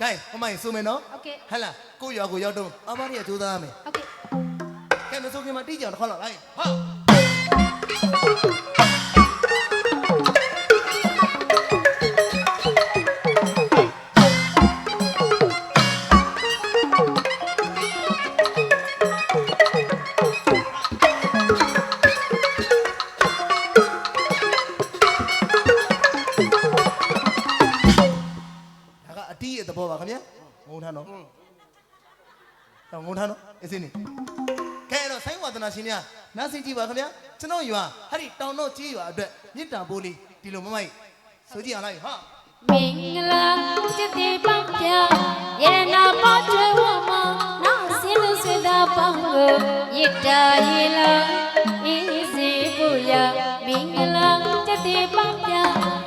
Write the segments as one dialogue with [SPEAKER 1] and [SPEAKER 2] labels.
[SPEAKER 1] ကဲအမိုင်ဆိုမယ်နော်
[SPEAKER 2] โอเค
[SPEAKER 1] ဟဲ့လားကိုရွာကိုရောက်တော့အမရီကကြိုးစားရမယ်
[SPEAKER 2] โอเค
[SPEAKER 1] ကဲမဆိုခင်မှာတိကျအောင်တစ်ခေါက်လောက်လိုက်ဟာ ဒါ စင်းနေကဲအဲ့တော့ဆိုင်းဝါသနာရှင်များနားဆင်ကြည့်ပါခင်ဗျာကျွန်တော်ရွာဟာဒီတောင်တော့ကြီးရွာအတွက်မြစ်တာပိုးလေးဒီလိုမမိုက်ဆိုကြည့်အောင်လိုက်ဟာ
[SPEAKER 2] မင်္ဂလာจิตติပပြရတနာပေါ်ကျွေးဝမနာစင်းလို့စေတာပေါင်းကိုရစ်တာရေလာအေးစေဖို့ရမင်္ဂလာจิตติပပြ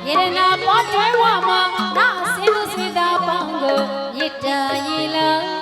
[SPEAKER 2] ရတနာပေါ်ကျွေးဝမနာစင်းလို့စေတာပေါင်းကိုရစ်တာရေလာအေးစေ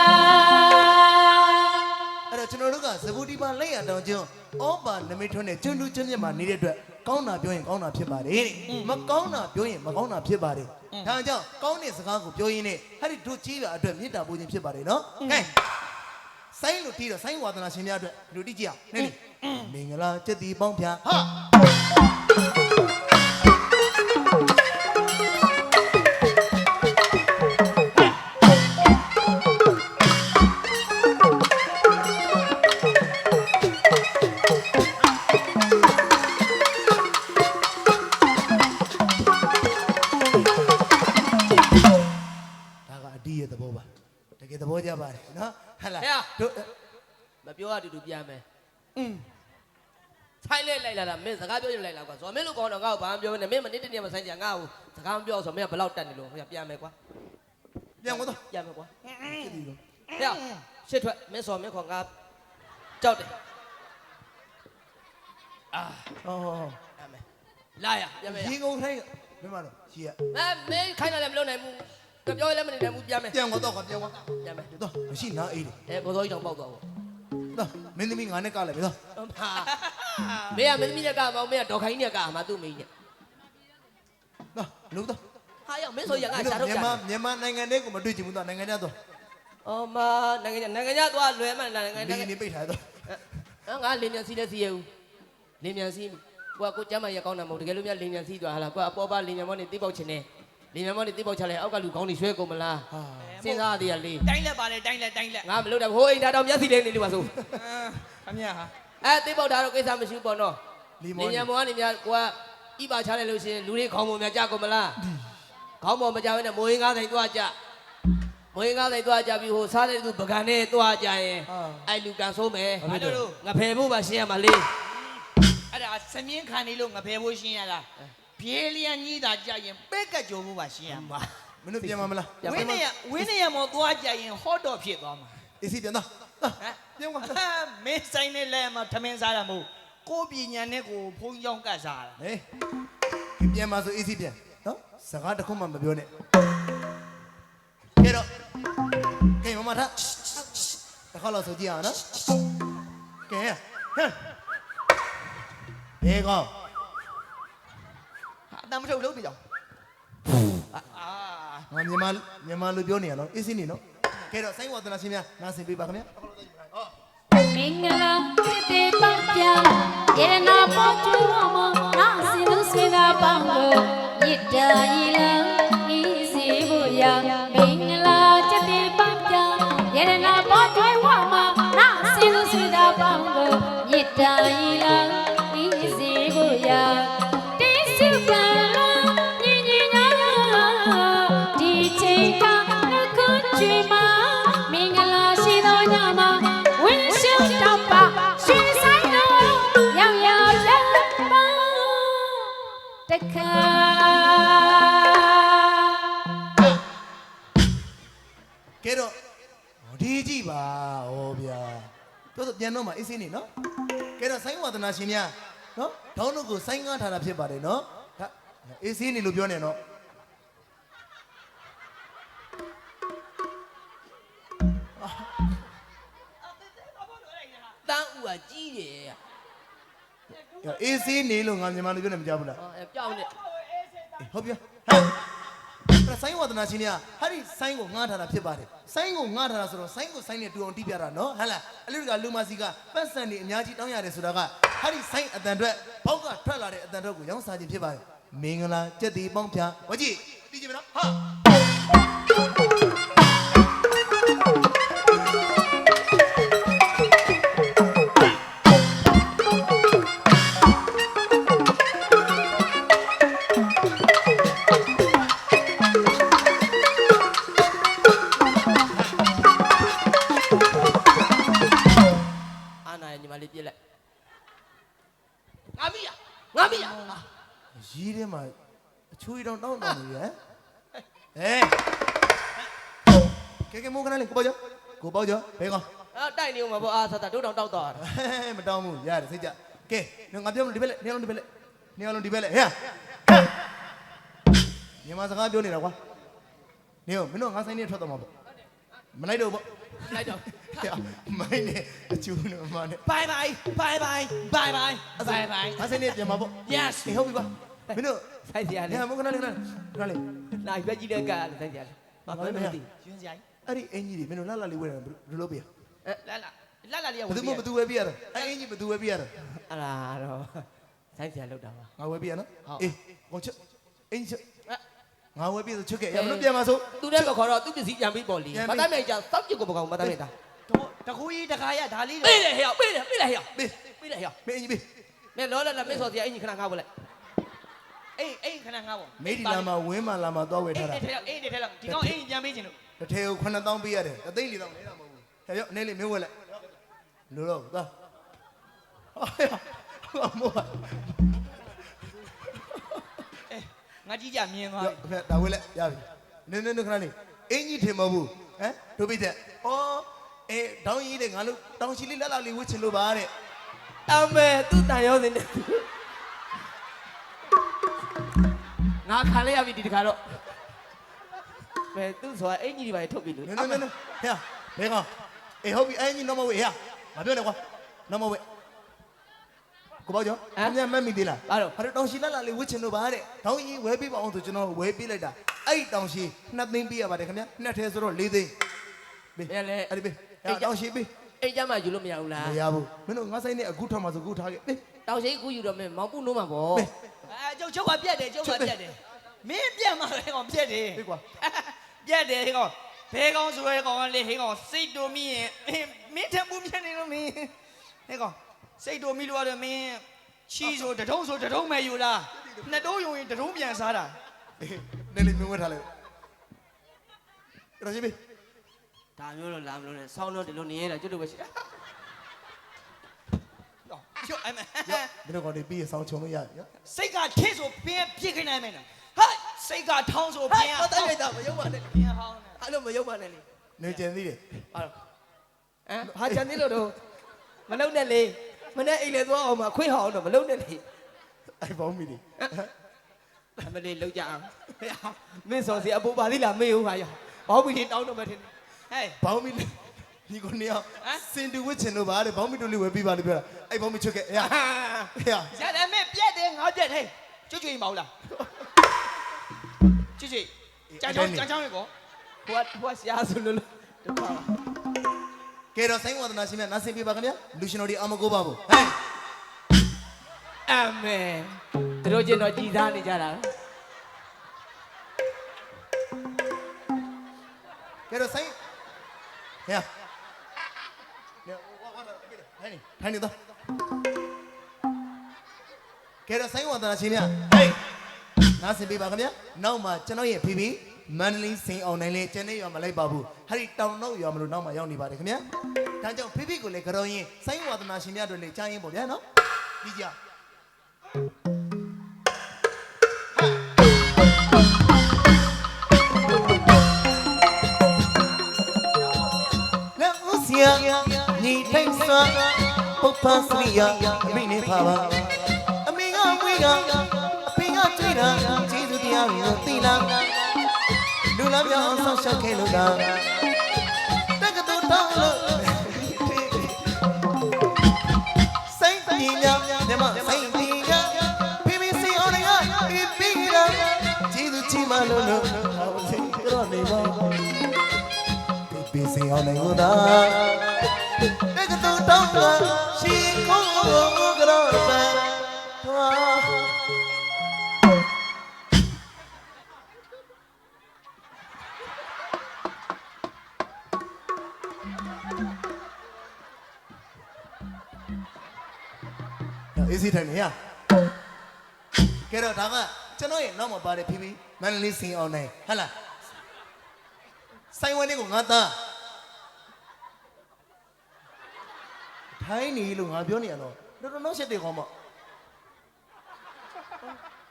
[SPEAKER 1] ဇဘူတီပါလက်ရတောင်ကျွန်းဩပါနမိတ်ထွန်းနဲ့ကျွန်းတူးကျွန်းမြတ်မှာနေတဲ့အတွက်ကောင်းတာပြောရင်ကောင်းတာဖြစ်ပါတယ်တဲ့မကောင်းတာပြောရင်မကောင်းတာဖြစ်ပါတယ်ဒါကြောင့်ကောင်းတဲ့စကားကိုပြောရင်းနဲ့ဟာဒီတို့ကြီးရွာအတွက်မြစ်တာပိုးခြင်းဖြစ်ပါတယ်နော်ကဲဆိုင်းလို့တီးတော့ဆိုင်းဝါသနာရှင်များအတွက်လူတိကြည့်အောင်နေနေမင်္ဂလာစက်တီပေါင်းဖျားဟာ တူတူပြန်
[SPEAKER 3] မယ်อืมဆိုင်လဲလိုက်လာတာမင်းစကားပြောရင်လိုက်လာကွာဇော်မင်းတို့ကောင်းတော့ငါ့ကိုဘာမှပြောမနဲ့မင်းမနေ့တနေ့မဆိုင်ကြငါ့ကိုစကားမပြောဆိုမင်းကဘယ်လောက်တက်နေလို့ဟိုကပြန်မယ်ကွာ
[SPEAKER 1] ပြန်သွားတော့
[SPEAKER 3] ပြန်မယ်ကွာ
[SPEAKER 1] ကြည့်ဒီလို
[SPEAKER 3] ဟဲ့ရှစ်ထွက်မင်းစော်မင်းခေါ်ငါကြောက်တယ်အာ
[SPEAKER 1] ဟောဟောဟော
[SPEAKER 3] ပြန်မယ်လာရပြန်မယ်ရ
[SPEAKER 1] ရေကုန်ထိုင်းကမင်းမတော့ရှီရ
[SPEAKER 3] အဲမင်းခိုင်းလာလည်းမလုပ်နိုင်ဘူးကပြောလည်းမနေနိုင်ဘူးပြန်မယ်
[SPEAKER 1] ပြန်သွားတော့ကပြန်သွား
[SPEAKER 3] ပြန်မယ်
[SPEAKER 1] တော့မရှိနားအေးတယ်
[SPEAKER 3] အဲဘောစောကြီးတောင်ပေါက်သွားပေါ့
[SPEAKER 1] တော့မင်းသမီးငါနဲ့ကလည်းပြီတော့
[SPEAKER 3] ဟာမင်းကမင်းသမီးနဲ့ကမောင်မင်းကဒေါ်ခိုင်းနဲ့ကမှာသူ့မင်းနဲ့
[SPEAKER 1] တော့လို့တော့
[SPEAKER 3] ဟာရောက်မင်းဆိုရငါရှာတော့
[SPEAKER 1] မြ
[SPEAKER 3] ကြ
[SPEAKER 1] န်မာမြန်မာနိုင်ငံထဲကိုမတွေ့ချင်ဘူးတော့နိုင်ငံခြားတော့
[SPEAKER 3] အော်မနိုင်ငံခြားနိုင်ငံခြားသွားလွယ်မှနိုင်ငံ
[SPEAKER 1] ဒီ
[SPEAKER 3] နိုင်ငံ
[SPEAKER 1] နေပိတ်ထားတော့
[SPEAKER 3] အဲငါလင်းမြန်စီးလဲစီးရဦးလင်းမြန်စီးကိုကကိုကျမ်းမရကောင်းတာမဟုတ်တကယ်လို့များလင်းမြန်စီးသွားဟာလားကိုကအပေါ်ပါလင်းမြန်မောနေတိပေါက်ချင်တယ် လင်းမြန်မောနေတိပေါက်ချလဲအောက်ကလူကောင်းနေရွှဲကုန်မလား
[SPEAKER 1] ဟာ
[SPEAKER 3] စဉ်းစားရသေးရလေး
[SPEAKER 4] တိုင်းလက်ပါလေတိုင်းလက်တိုင်းလက်
[SPEAKER 3] ငါမလုပ်တော့ဟိုအိမ်သားတော်မျက်စိလေးနေလို့ပါဆို
[SPEAKER 4] ခမရဟာ
[SPEAKER 3] အဲတိပေါက်တာတော့ကိစ္စမရှိဘူးပေါ့နော်
[SPEAKER 1] လီ
[SPEAKER 3] လ
[SPEAKER 1] မော
[SPEAKER 3] င်းမြန်မောကနေများကိုကဤပါချလိုက်လို့ရှိရင်လူတွေခေါင်းပေါ်များကြကုန်မလားခေါင်းပေါ်မကြဘဲနဲ့မိုးရင်းကားဆိုင်သွားကြမိုးရင်းကားဆိုင်သွားကြပြီးဟိုစားတဲ့သူပကံနဲ့သွားကြရင်အဲ့လူကန်ဆိုးမယ်
[SPEAKER 4] ဘာလို့လို့
[SPEAKER 3] ငါဖယ်ဖို့မှရှင်းရမှာလေး
[SPEAKER 4] အဲ့ဒါစမြင်းခံနေလို့ငဖယ်ဖို့ရှင်းရတာ ပြေးလျံကြီးတာကြရင်ပဲ့ကကြုံမှုပါရှင်းရမှာ
[SPEAKER 1] မင်းတို့ပြန်မမလား
[SPEAKER 4] ဝင်းနေရဝင်းနေရမောသွားကြရင်ဟော့တော့ဖြစ်သွားမှာ
[SPEAKER 1] အေးစီပြန်တော့
[SPEAKER 4] ဟမ်
[SPEAKER 1] ပြန်သွား
[SPEAKER 4] မင်းဆိုင်နဲ့လဲမှာထမင်းစားတာမဟုတ်ကိုပညာနဲ့ကိုဖုံးကြောင်းကတ်စားတာ
[SPEAKER 1] ဟေးပြန်มาဆိုအေးစီပြန်နော်စကားတစ်ခုမှမပြောနဲ့ကဲတော့ကဲမမထားတစ်ခါလောက်ဆိုကြည့်အောင်နော်ကဲဟမ်ဘေကော
[SPEAKER 4] ဟာအ တမ်းမထုတ်လို့နေကြအောင်အာ
[SPEAKER 1] ငါမြန်မာမြန်မာလူပြောနေရနော်အေးစင်းနေနော်ကဲတော့စိုင်းဝါသနာရှင်များနားဆင်ပေးပါခင်ဗျာ
[SPEAKER 2] မင်္ဂလာဖြစ်တဲ့ပန်းပြယေရနာပေါ်ကျွမ်းမနာစင်သူဆွေကပန်းကိုရစ်တာရီလံဤစီဖို့ရမင်္ဂလာချက်တဲ့ပန်းပြယေရနာပေါ်ကျွမ်းမနာစင်သူဆွေကပန်းကိုရစ်တာရီလံ ကဲတော့
[SPEAKER 1] ဒီကြည့်ပါဟောဗျာပြောဆိုပြန်တော့မှအေးစီနေနော်ကဲတော့ဆိုင်းဝါသနာရှင်များနော်ဒေါင်းတို့ကိုဆိုင်းကားထားတာဖြစ်ပါတယ်နော်ဒါအေးဆေးနေလို့ပြောနေနော်
[SPEAKER 3] တန်းဦးကကြီးတယ်ရ
[SPEAKER 1] အေးဆေးနေလို့ငါမြန်မာလူပြောနေမကြဘူးလား
[SPEAKER 3] ဟောအဲပြောင်းနေ
[SPEAKER 1] ဟုတ်ပြီဟဲ့အဲ့ဆိုင်းဝဒနာချင်းကဟာဒီဆိုင်းကိုငှားထားတာဖြစ်ပါတယ်ဆိုင်းကိုငှားထားတာဆိုတော့ဆိုင်းကိုဆိုင်းနဲ့တူအောင်တီးပြတာနော်ဟဟလားအလူတကလူမစီကပတ်စံနေအများကြီးတောင်းရတယ်ဆိုတာကဟာဒီဆိုင်းအတန်အတွက်ဘောက်ကထွက်လာတဲ့အတန်အတွက်ကိုရောင်းစားခြင်းဖြစ်ပါတယ်မင်္ဂလာကြက်တီပေါင်းဖြာဝကြီးတီးကြည့်မနော်ဟာ ရီးထဲမှာအချွေးတောင်တောင်းတောင်းနေရဟမ်ဟဲကဲကဲမိုးကနလေးကိုပေါ့ကြကိုပေါ့ကြဘဲကောင်
[SPEAKER 3] အာတိုက်နေဦးမှာပေါ့အာသတာတို့တောင်တောက်တော့တာ
[SPEAKER 1] ဟဲမတောင်းဘူးရတယ်စိတ်ကြကဲငါပြောမလို့ဒီဘက်လက်နေအောင်ဒီဘက်လက်နေအောင်ဒီဘက်လက်ဟဲမြန်မာစကားပြောနေတာကွာနေအောင်မင်းတို့ငါဆိုင်နေထွက်တော့မှာပေါ့မလိုက်တော့ပေါ့
[SPEAKER 3] လိုက်တော့
[SPEAKER 1] မိုင်းနေအချူနေမှာနဲ့
[SPEAKER 4] bye bye bye bye bye bye bye bye
[SPEAKER 1] ငါဆိုင်နေပြန်မှာပေါ့
[SPEAKER 4] yes
[SPEAKER 1] ဟေးဟုတ်ပြီပါ မင်းတို့
[SPEAKER 3] ဆိုင်စရာ
[SPEAKER 1] နေ
[SPEAKER 3] လေ
[SPEAKER 1] မိုးကနလေးကနလေး
[SPEAKER 3] နိုင်ပဲကြီးတဲ့ကလေဆိုင်စရာလေဘာမှမသိ
[SPEAKER 4] ရှင်စရာကြီး
[SPEAKER 1] အဲ့ဒီအင်ကြီးတွေမင်းတို့လှလှလေးဝဲတယ်ဘယ်လိုလုပ်ပြရ
[SPEAKER 4] လာလာလာလာလေးက
[SPEAKER 1] ဘယ်သူမှဘယ်သူဝဲပြရတော့အဲ့အင်ကြီးဘယ်သူဝဲပြရတော့
[SPEAKER 3] အဲ့ဒါတော့ဆိုင်စရာလောက်တာပါ
[SPEAKER 1] ငါဝဲပြရနော်
[SPEAKER 3] ဟုတ်
[SPEAKER 1] အေးဟောချက်အင်ကြီးချက်
[SPEAKER 3] အဲ့
[SPEAKER 1] ငါဝဲပြဆိုချက်ခဲ့ရမလို့ပြန်มาဆို
[SPEAKER 3] သူတဲ့မခေါ်တော့သူပစ္စည်းပြန်ပြီးပေါ်လီ
[SPEAKER 1] ပြန်
[SPEAKER 3] မ
[SPEAKER 1] ပြီး
[SPEAKER 3] တတ်နိုင်ကြစောက်ကြည့်ကိုပကောင်မတတ်နိုင်တာ
[SPEAKER 4] တော့တကူကြီးတခါရဒါလေး
[SPEAKER 3] ပေးတယ်ဟဲ့ပေးတယ်ပေးတယ်ဟဲ့
[SPEAKER 1] ပေး
[SPEAKER 3] ပေးတယ်ဟဲ့
[SPEAKER 1] မင်းအင်ကြီးပေး
[SPEAKER 3] မင်းလောလာလာမင်းစော်စရာအင်ကြီးခဏငါ့ဖို့လိုက်
[SPEAKER 4] အေးအေးခဏငါ့ပေါ့
[SPEAKER 1] မိဒီလာမှာဝင်းမာလာမှာသွားဝယ်
[SPEAKER 4] အေး
[SPEAKER 1] ထားတာ
[SPEAKER 4] တဲ့ထဲလောက်အေးတဲ့ထဲလောက်ဒီကောင်အေးပြန်ပေးခြင်းလို့
[SPEAKER 1] တစ်ထည်ကို9000ပေးရတယ်အသိလေးတော့နေတာမဟုတ်ဘူးဟဲ့ရောအနေလေးမင်းဝဲလိုက်လို့တော့သွားဟာမော
[SPEAKER 4] အေးငါကြီးကြမြင်သွား
[SPEAKER 1] ရောဖက်ဒါဝဲလိုက်ရပြီနင်းနင်းခဏလေးအင်ကြီးထင်မဘူးဟမ်တို့ပိတဲ့ဩအေးတောင်းကြီးတဲ့ငါတို့တောင်းချီလေးလက်လာလေးဝှချင်လို့ပါတဲ့
[SPEAKER 3] အမေသူတန်ရောစင်းနေ ငါခံလိုက်ရပြီဒီတခါတော့ဘယ်သူဆိုတာအင်ကြီးတွေပါထုတ်ပြီလို့
[SPEAKER 1] နင်းနင်းနင်းဟဲ့ဘဲကောင်အေးဟုတ်ပြီအင်ကြီးတော့မဝဲဟဲ့ငါပြောနေကွာတော့မဝဲကိုပေါ့ကျော်အမြတ်မက်မိသေးလား
[SPEAKER 3] ဘာလို့
[SPEAKER 1] ဟာတောင်ရှိလက်လာလေးဝှချင်လို့ပါတဲ့တောင်းကြီးဝဲပေးပါအောင်ဆိုကျွန်တော်ဝဲပေးလိုက်တာအဲ့ဒီတောင်ရှိနှစ်သိန်းပေးရပါတယ်ခင်ဗျနှစ်ထဲဆိုတော့၄သိန်းပေး
[SPEAKER 3] ဘယ်လဲ
[SPEAKER 1] အဲ့ဒီပေးအဲ့တောင်ရှိပေး
[SPEAKER 3] အိမ်ကြမှာယူလို့မရဘူးလား
[SPEAKER 1] မရဘူးမင်းတို့ငါဆိုင်နဲ့အခုထောက်မှာဆိုအခုထားခဲ့ပေး
[SPEAKER 3] တောင်ရှိကူယူတော့မင်းမောင်ပုနိုးမှာပေါ့
[SPEAKER 1] ပေး
[SPEAKER 4] အဲကျုပ်ကျုပ်ကပြက်တယ်ကျုပ်ကပြက်တယ်မင်းပြက်မှာပဲကောင်ပြက်တယ်
[SPEAKER 1] ပေးကွာ
[SPEAKER 4] ပြက်တယ်ဟဲ့ကောင်ဘဲကောင်ဆိုရဲကောင်ကလေဟဲ့ကောင်စိတ်တူမိရင်မင်းထက်မှုပြက်နေလို့မင်းဟဲ့ကောင်စိတ်တူမိလို့ရတယ်မင်းချီဆိုတထုံးဆိုတထုံးမဲ့ယူလားနှစ်တုံးယူရင်တထုံးပြန်စားတာ
[SPEAKER 1] နေလေးမင်းဝဲထားလိုက်အဲ့တော့ရှိပေး
[SPEAKER 3] ဒါမျိုးတော့လာမလို့နဲ့ဆောင်းတော့ဒီလိုနေရတာကျွတ်လို့ပဲရှိ တာ
[SPEAKER 4] ကျုပ်အမ
[SPEAKER 1] မင်းတို့ကောင်တွေပြီးရဆောင်းချုံလို့ရတယ်နော်
[SPEAKER 4] စိတ်ကထစ်ဆိုပြင်းပြစ်ခိုင်းနိုင်မယ်နော်ဟာစိတ်ကထောင်းဆိုပြင်း
[SPEAKER 3] ဟဲ့တော့တိုက်လိုက်တာမယုံပါနဲ့
[SPEAKER 4] ပြင်းဟောင်းနေ
[SPEAKER 3] အဲ့လိုမယုံပါနဲ့လေ
[SPEAKER 1] နေကျင်သေးတယ်
[SPEAKER 3] ဟာဟမ်ဟာချန်သေးလို့တော့မလုံနဲ့လေမနဲ့အိမ်လေသွားအောင်မခွေးဟောင်းတော့မလုံနဲ့လေ
[SPEAKER 1] အဲ့ဘောင်းမီတွေ
[SPEAKER 3] အမလေးလောက်ကြအောင်ဟဲ့မင်းစော်စီအပူပါသေးလားမေးဦးပါရဘောင်းမီလေးတောင်းတော့မထင်
[SPEAKER 4] ဟဲ့
[SPEAKER 1] ဘောင်းမီဒီ ကိုနေအောင်စင်တူဝှချင်လို့ပါတဲ့ဘောင်းမီတို့လေးဝဲပေးပါလို့ပြောတာအဲ့ဘောင်းမီချွတ်ခဲ့ဟဲ့ဟဲ့
[SPEAKER 4] ရတယ်မဲ့ပြက်တယ်ငါပြက်တယ်ကျွတ်ကျွတ်မဟုတ်လားကျွတ်ကျွတ်ကြမ်းချောင်းကြမ်းချောင်းရေကော
[SPEAKER 3] ဟိုကဟိုကရှားဆိုလို့တပါ
[SPEAKER 1] ကဲတော့ဆိုင်းဝဒနာရှင်များနားဆင်ပြပါခင်ဗျာလူရှင်တော်ဒီအမကိုပါဘူးဟဲ့
[SPEAKER 3] အမေတို့ကျင်တော့ကြည်စားနေကြတာ
[SPEAKER 1] ကဲတော့ဆိုင်းဟဲ့နေဝါဝါဟဲ့နေ ထိုင်နေတော့ကဲတော့ဆိုင်းဝဒနာရှင်များဟေးနားဆင်ပြပါခင်ဗျာနောက်မှာကျွန်တော်ရဲ့ဖီဖီမန္တလေးစိန်အောင်နိုင်လေကျန်နေရွာမလိုက်ပါဘူးဟာဒီတောင်နောက်ရွာမလို့နောက်မှာရောက်နေပါတယ်ခင်ဗျာဒါကြောင့်ဖီဖီကိုလည်းကြောရင်ဆိုင်းဝဒနာရှင်များတို့လည်းကြားရင်ပေါ့ဗျာနော်ပြီးကြလက်ဦးစီယာညီထိုင်စွာ ပုပ္ပစရိယာအမိနေပါပါကအဖေကကြွေးတာကျေးဇူးတရားကိုသိလားလူလားပြောင်းဆောင်ရှောက်ခဲ့လို့လားတက္ကသိုလ်တောင်းလို့စိတ်ပညာမြမစိတ်ပညာဖေဖေစီအောင်ရအေးပြီးတာကျေးဇူးချီးမလို့လို့ဟောစိတ်ကြောနေပါဖေဖေစီအောင်နေလို့သာတက္ကသိုလ်တောင်းလို့ စီထိုင်နေရကဲတော့ဒါကကျွန်တော်ရဲ့နောက်မှာပါတယ်ဖီဖီမန္တလေးစင်အောင်နိုင်ဟဟလားဆိုင်ဝဲလေးကိုငါသားထိုင်းနေလို့ငါပြောနေရတော့တော်တော်နောက်ဆက်တယ်ခေါမ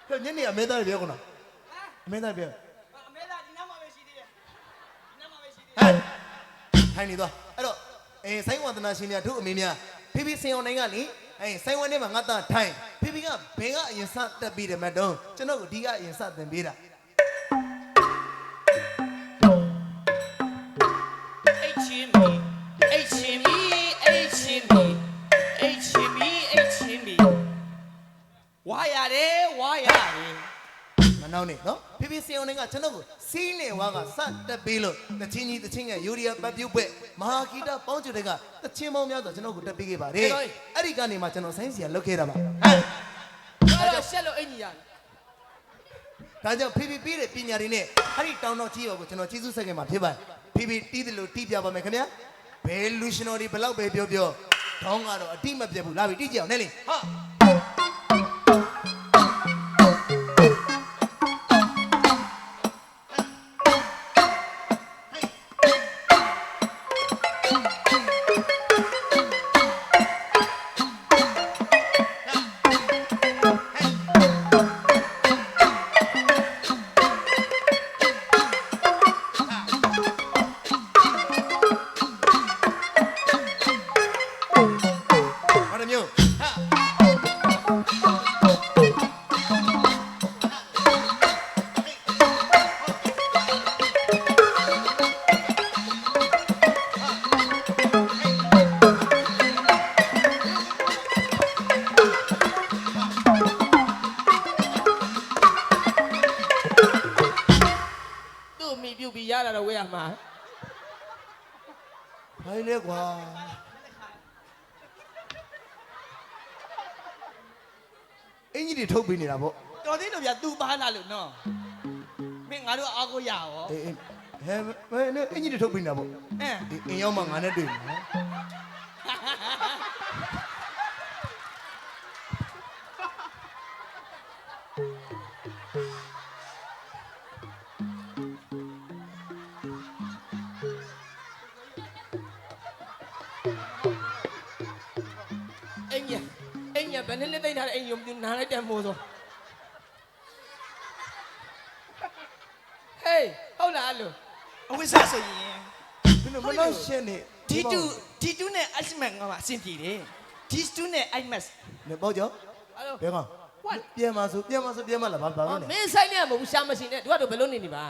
[SPEAKER 1] ကဲညနေအမေသားပြောကုန်လားအမေသားပြော
[SPEAKER 4] အမေသားဒီနားမှာပဲရှိသေးတယ်ဒီနားမှာပဲရှိသေးတယ်
[SPEAKER 1] ဟဲ့ထိုင်နေသွားအဲ့တော့အဲဆိုင်ဝန္ဒနာရှင်များတို့အမေများဖိဖိစင်အောင်နိုင်ကလေ အဲဆိုင်ဝန်းထဲမှာငါသားထိုင်ဖိဖိကဘယ်ကအရင်စတက်ပြီးတယ်မတုံးကျွန်တော်ကဒီကအရင်စတင်ပေးတာ
[SPEAKER 4] အိတ်
[SPEAKER 1] ဖိဖိစင်အောင်နိုင်ကကျွန်တော်ကိုစီးနေဝါကစတက်ပေးလို့တချင်းကြီးတချင်းကယူရီးယားပတ်ပြုတ်ပွဲမဟာဂီတပေါင်းကျွတ်တွေကတချင်းပေါင်းများဆိုကျွန်တော်ကိုတက်ပေးခဲ့ပါတယ်အဲ့ဒီကနေမှကျွန်တော်ဆိုင်းစီကလုတ်ခဲ့တာပါဟဲ့
[SPEAKER 3] အဲ့တော့ရှက်လို့အင်ကြီးရတယ်
[SPEAKER 1] ဒါကြောင့်ဖိဖိပြီးတဲ့ပညာတွေနဲ့အဲ့ဒီတောင်းတော့ကြီးရောကိုကျွန်တော်ကျေးဇူးဆက်ခဲ့မှာဖြစ်ပါတယ်ဖိဖိတီးတယ်လို့တီးပြပါမယ်ခင်ဗျာဘယ်လူရှင်တော်တွေဘလောက်ပဲပြောပြောခေါင်းကတော့အတိမပြတ်ဘူးလာပြီတီးကြအောင်နဲလေဟာဘာ
[SPEAKER 3] သေးလို့
[SPEAKER 4] ဗျသူပါလာလို့နော်မင်းငါတို့အားကိုရရော
[SPEAKER 1] အေးအေးဟဲ့ဘယ်နဲ့အင်ကြီးတွေထုတ်ပေးနေတာပေါ့
[SPEAKER 4] အင်း
[SPEAKER 1] ဒီအင်ရောက်မှငါနဲ့တွေ့မှာနော်
[SPEAKER 3] အင်ကြီးအင်ကြီးဘယ်နဲ့လက်သိမ့်ထားတဲ့အင်ကြီးကိုနားလိုက်တယ်မို့ဆိုဟေးဟုတ်လားအဲ့လို
[SPEAKER 4] အဝိစားဆိုရင်
[SPEAKER 1] ဘယ်လိုမလို့ရှင်းနေ
[SPEAKER 4] ဒီတူဒီတူနဲ့ ice max ငါအဆင်ပြေတယ်ဒီတူနဲ့ ice max
[SPEAKER 1] နေပေါ့ကြော
[SPEAKER 3] အဲ့လို
[SPEAKER 1] ဘယ်ကောင်
[SPEAKER 3] What?
[SPEAKER 1] ပြန်မဆိုပြန်မဆိုပြန်မလားဘာဘာ
[SPEAKER 3] အော်
[SPEAKER 1] လို့
[SPEAKER 3] မ
[SPEAKER 1] လဲ
[SPEAKER 3] င်းဆိုင်နေမဟုတ်ဘူးရှာမရှိနဲ့တို့ကတော့ဘယ်လိုနေနေပါ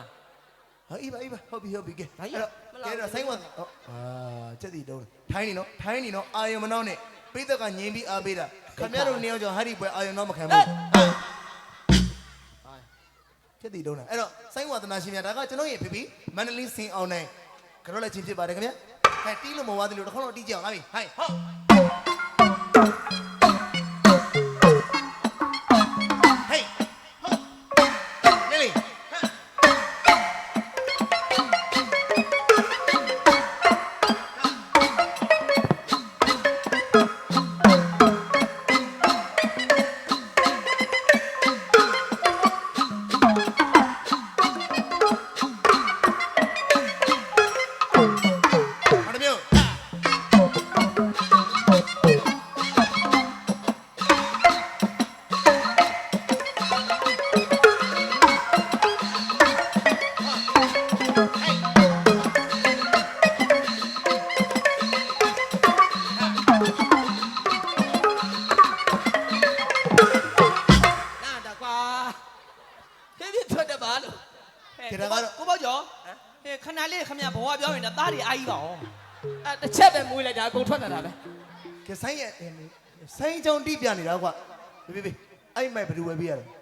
[SPEAKER 1] ဟာအေးပါအေးပါဟုတ်ပြီဟုတ်ပြီကဲ
[SPEAKER 3] ဘာကြီး
[SPEAKER 1] အဲ့တော့
[SPEAKER 3] မလား
[SPEAKER 1] ကဲတော့ဆိုင်းဝတ်ဟောအာစက်တီတုံးထိုင်းနေနော်ထိုင်းနေနော်အာယုံမနှောင်းနဲ့ပိသက်ကငြင်းပြီးအားပေးတာခင်ဗျားတို့နေအောင်ကြောင့်ဟာဒီပွဲအာယုံတော့မခံဘူးစက်တီတုံးလားအဲ့တော့ဆိုင်းဝတ်သနာရှင်များဒါကကျွန်တော်ရဲ့ဖေဖေမန္တလေးစင်အောင်နိုင် ကြောလက်ချင်းဖြစ်ပါတယ်ခင်ဗျာဟဲ့တီးလို့မဝါသလိုတစ်ခေါက်တော့တီးကြအောင်လာပြီဟိုင်ဟောဟေး
[SPEAKER 3] ပါလို့
[SPEAKER 4] ကိုပေါ့ကျော်ဟဲ့ခဏလေးခမရဘဝပြောရင်သားတွေအာကြီးပါအောင်
[SPEAKER 3] အဲတစ်ချက်ပဲမွေးလိုက်တာအကုန်ထွက်လာတာပဲ
[SPEAKER 1] ကဲဆိုင်ရဲ့ဆိုင်ကြောင်တိပြနေတာကွာဘေးဘေးအဲ့မိုက်ဘယ်သူဝယ်ပေးရလဲ
[SPEAKER 3] ဟမ်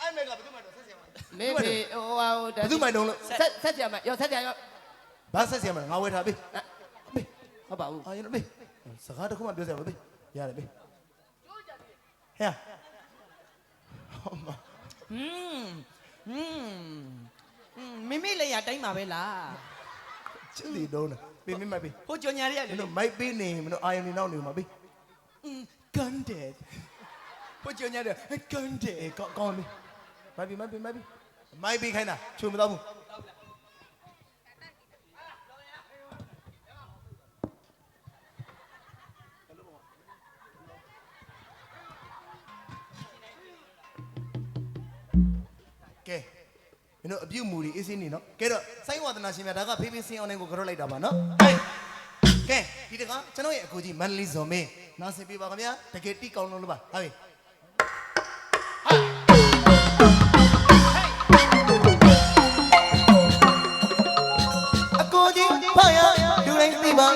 [SPEAKER 1] အဲ့မိုက်ကဘယ်သူမှတော့ဆက်ဆရာမ
[SPEAKER 3] မင်းဖေဟိုဟာဟို
[SPEAKER 1] ဘယ်သူမှတုံးလို့
[SPEAKER 3] ဆက်ဆက်ကြမှာရောဆက်ကြရော
[SPEAKER 1] ဘာဆက်ဆရာမငါဝယ်ထားပေးပေး
[SPEAKER 3] ဟုတ်ပါဘူး
[SPEAKER 1] အာရင်ပေးစကားတစ်ခုမှပြောစရာမပေးရတယ်ပေးဟဲ့ဟောမ
[SPEAKER 4] ဟွန်းဟွန်းမိမိလည်းရတိုင်းပါပဲလား
[SPEAKER 1] ချစ်တီတုံးတာပေးမမိုက်ပေး
[SPEAKER 4] ဟိုကြော်ညာတွေက
[SPEAKER 1] မ
[SPEAKER 4] လေ
[SPEAKER 1] င်းတို့မိုက်ပေးနေမင်းတို့အာယုန်နေနောက်နေမှာပေး
[SPEAKER 4] ကန်တယ်ဟိုကြော်ညာတွေကန်တယ်
[SPEAKER 1] အေးကောင်းကောင်းပြီမိုက်ပြီမိုက်ပြီမိုက်ပြီမိုက်ပြီခိုင်းတာချုံမတော့ဘူး မင်းတို့အပြုတ်မူတွေအေးစင်းနေနော်ကဲတော့စိုင်းဝါဒနာရှင်များဒါကဖေးဖေးစင်းအောင်နိုင်ကိုကြောက်လိုက်တာပါနော်ဟဲ့ကဲဒီတကကျွန်တော်ရဲ့အကူကြီးမန္တလေးဇော်မင်းနားဆင်ပြပါခင်ဗျာတကယ်တိကောင်းလုံးလို့ပါဟာပြီအကိုကြီးဖာရလူတိုင်းသိပါ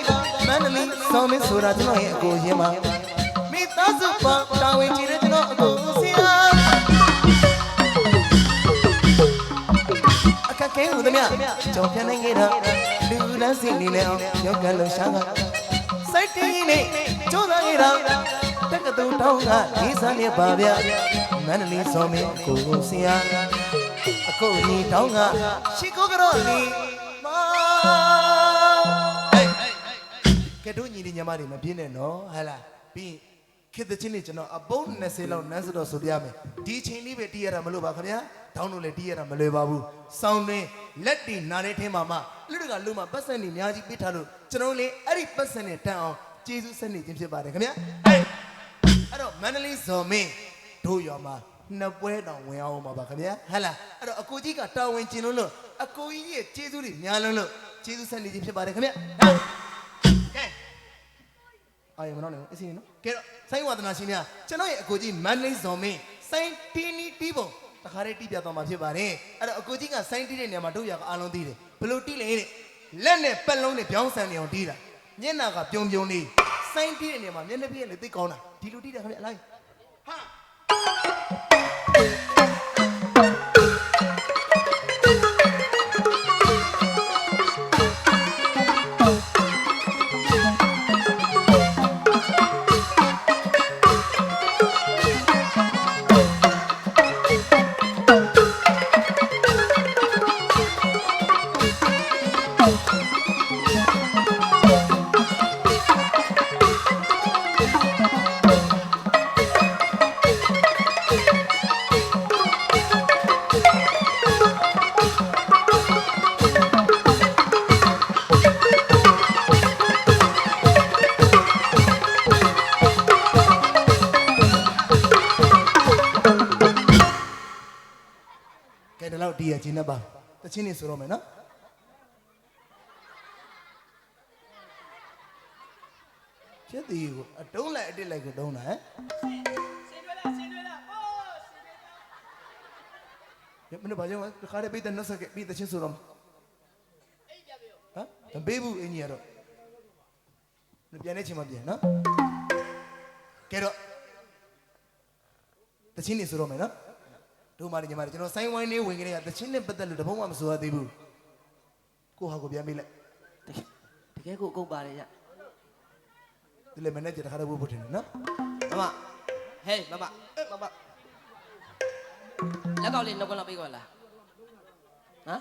[SPEAKER 1] မန္တလေးဆောင်းမင်းဆိုတာကျွန်တော်ရဲ့အကိုရင်းပါမိသားစုပါတာဝန်ကြီးတဲ့ကျွန်တော်အကို က်ခဲဟူသည်မြကြောင်ပြန်နိုင်ခဲ့တာလူလန်းစင်နေလဲအောင်ရောက်ကလုံရှာကစိုက်တင်းနေကျိုးသားခဲ့တာတက္ကသိုလ်တောင်းကဒီစားနေပါဗျမန္တလေးဆောင်းမင်းအကိုဆရာအခုညီတောင်းကရှိကိုကတော့လီမာကဲတို့ညီဒီညီမတွေမပြင်းနဲ့နော်ဟဟလားပြီး ခေတ်သချင်းတွေကျွန်တော်အပုံး20လောက်နန်းစတော့ဆိုပြရမယ်ဒီချိန်လေးပဲတီးရတာမလို့ပါခင်ဗျာတောင်းလို့လည်းတီးရတာမလွယ်ပါဘူးစောင်းတွင်လက်တီနာတဲ့ထင်းမှာမှလူတွေကလူမှာပတ်စံနေအများကြီးပေးထားလို့ကျွန်တော်လည်းအဲ့ဒီပတ်စံနဲ့တန်အောင်ကျေးဇူးဆက်နေခြင်းဖြစ်ပါတယ်ခင်ဗျာအဲ့အဲ့တော့မန္တလေးဇော်မင်းတို့ရွာမှာနှစ်ပွဲတောင်ဝင်အောင်ပါပါခင်ဗျာဟဟလားအဲ့တော့အကိုကြီးကတာဝန်ကျင်လို့လို့အကိုကြီးရဲ့ကျေးဇူးတွေများလုံးလို့ကျေးဇူးဆက်နေခြင်းဖြစ်ပါတယ်ခင်ဗျာဟမ်ကဲ အာရမနော်နေအစီနော်ကဲတော့ဆိုင်းဝါဒနာရှင်များကျွန်တော်ရဲ့အကိုကြီးမန်လေးဇော်မင်းဆိုင်းတီနီတီးပုံတခါတည်းတီးပြသွားမှာဖြစ်ပါတယ်အဲ့တော့အကိုကြီးကဆိုင်းတီးတဲ့နေရာမှာတို့ရကအားလုံးတီးတယ်ဘယ်လိုတီးလဲတဲ့လက်နဲ့ပက်လုံးနဲ့ပြောင်းဆန်နေအောင်တီးတာမျက်နှာကပြုံပြုံလေးဆိုင်းတီးတဲ့နေရာမှာမျက်နှာပြည့်နဲ့သိကောင်းတာဒီလိုတီးတယ်ခင်ဗျအလိုက်ဟာ ချင်းနေဆိုတော့မယ်နော်ကျက်တီကိုအတုံးလိုက်အတစ်လိုက်ကိုတုံးတာဟမ်
[SPEAKER 4] စင်တွေ့လားစင်တွေ့လားအိုးစင်တွေ့လား
[SPEAKER 1] ရမင်းတို့ဘာကြောင့်လဲတခါတည်းပိတ်တဲ့နှက်ဆက်ကပြီးတချင်းဆိုတော့မယ်ဟမ်မပေးဘူးအင်ကြီးရတော့ပြန်နေချင်းမပြန်နော်ကဲတော့တချင်းနေဆိုတော့မယ်နော် တို့မာညီမတွေကျွန်တော်ဆိုင်းဝိုင်းလေးဝင်ကြတဲ့ကတချင်းနဲ့ပတ်သက်လို့တပုံးမှမဆိုရသေးဘူးကိုဟာကိုပြန်ပေးလိုက်
[SPEAKER 3] တကယ်ကိုအကုန်ပါတယ်ရ
[SPEAKER 1] ဒီလေမန်နေဂျာတခါတည်းဝတ်ဖို့ထင်တယ်နော်
[SPEAKER 3] မမဟေးမမမမလက်ကောက်လေးနှုတ်ကလောက်ပေးကောလားဟမ်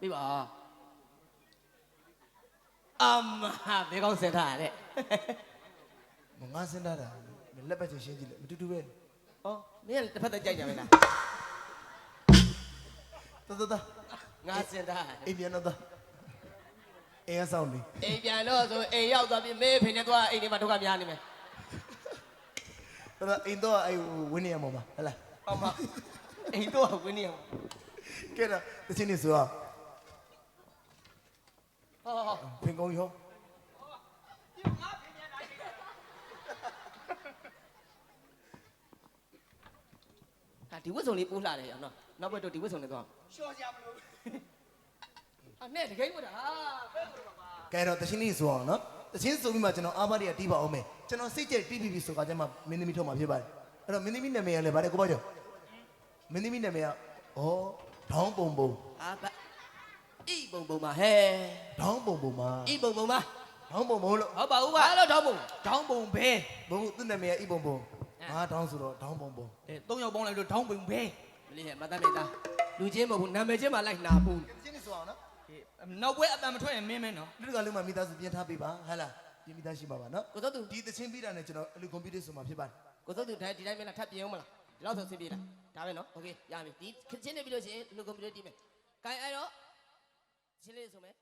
[SPEAKER 3] ပြီးပါအမဘေကောင်းစင်ထားရတဲ့
[SPEAKER 1] မငါစဉ်းစားတာလက်ပတ်ချင်ရှင်းကြည့်လေမတူတူပဲ
[SPEAKER 3] ဩ မင်းတစ်ဖက်သက်ကြိုက်ကြမလား
[SPEAKER 1] တော်တော်တော်
[SPEAKER 3] ငါစင်ထား
[SPEAKER 1] အိမ်ပြန်တော့တော်အင်းအဆောင်လေး
[SPEAKER 3] အိမ်ပြန်တော့ဆိုအိမ်ရောက်သွားပြီမေးဖေနေသွားအိမ်ထဲမှာဒုက္ခများနေမယ်
[SPEAKER 1] တော်တော်အိမ်တော့အဲ့ဝင်းနေရမှာပါဟဲ့လား
[SPEAKER 3] အမအိမ်တော့ဝင်းနေအောင်
[SPEAKER 1] ကဲတော့တချင်းနေဆိုတော့
[SPEAKER 3] ဟော
[SPEAKER 1] ဖင်ကုန်းရော
[SPEAKER 3] ဟာ ဒီဝတ်စုံလေးပိုးလှတယ်ရောနော်နောက်ဘက်တော့ဒီဝတ်စုံနဲ့သွား
[SPEAKER 4] ရှော့ကြမလို့
[SPEAKER 3] အာနဲ့တကယ်မို့တာဟာ
[SPEAKER 1] ကဲတော့တချင်းလေးဆိုအောင်နော်တချင်းဆိုပြီးမှကျွန်တော်အားပါတွေကတီးပါအောင်မယ်ကျွန်တော်စိတ်ကြိုက်တီးပြီးပြီဆိုကကျမှမင်းသမီးထုတ်မှာဖြစ်ပါတယ်အဲ့တော့မင်းသမီးနာမည်ကလည်းဗါတယ်ကိုပေါ့ကျော်မင်းသမီးနာမည်ကဩဒေါင်းပုံပုံ
[SPEAKER 3] အာဘဤပုံပုံမှာဟဲ
[SPEAKER 1] ဒေါင်းပုံပုံမှာ
[SPEAKER 3] ဤပုံပုံမှာ
[SPEAKER 1] ဒေါင်းပုံပုံလို့
[SPEAKER 4] ဟုတ်ပါဘူးပါ
[SPEAKER 3] ဘာလို့တော့ပုံ
[SPEAKER 4] ဒေါင်းပုံဘဲ
[SPEAKER 1] ဘုံသူ့နာမည်ကဤပုံပုံ ငါဒေါင်းဆိုတော့ဒေါင်းပုံပုံ
[SPEAKER 4] အဲသုံးယောက်ပေါင်းလိုက်လို့ဒေါင်းပုံဘဲ
[SPEAKER 3] မလေးဟဲ့မတတ်နေတာလူချင်းမဟုတ်ဘူးနာမည်ချင်းမှလိုက်နာဘူး
[SPEAKER 1] တချင်းလေးဆိုအောင်နော်
[SPEAKER 4] နောက်ပွဲအတန်မထွက်ရင်မင်းမင်းနော်
[SPEAKER 1] လူတကလုံးမှမိသားစုပြင်ထားပေးပါဟဟလားပြင်မိသားရှိပါပါနော်
[SPEAKER 3] ကိုစောသူ
[SPEAKER 1] ဒီတချင်းပြီးတာနဲ့ကျွန်တော်အလူကွန်ပျူတာဆိုမှာဖြစ်ပါတယ်
[SPEAKER 3] ကိုစောသူတိုင်းဒီတိုင်းမလားထပ်ပြင်အောင်မလားဒီလောက်ဆိုဆင်းပြေးလားဒါပဲနော်โอเคရပြီဒီခချင်းနေပြီလို့ရှိရင်လူကွန်ပျူတာတီးမယ် gain အဲ့တော့ချင်းလေးဆိုမယ်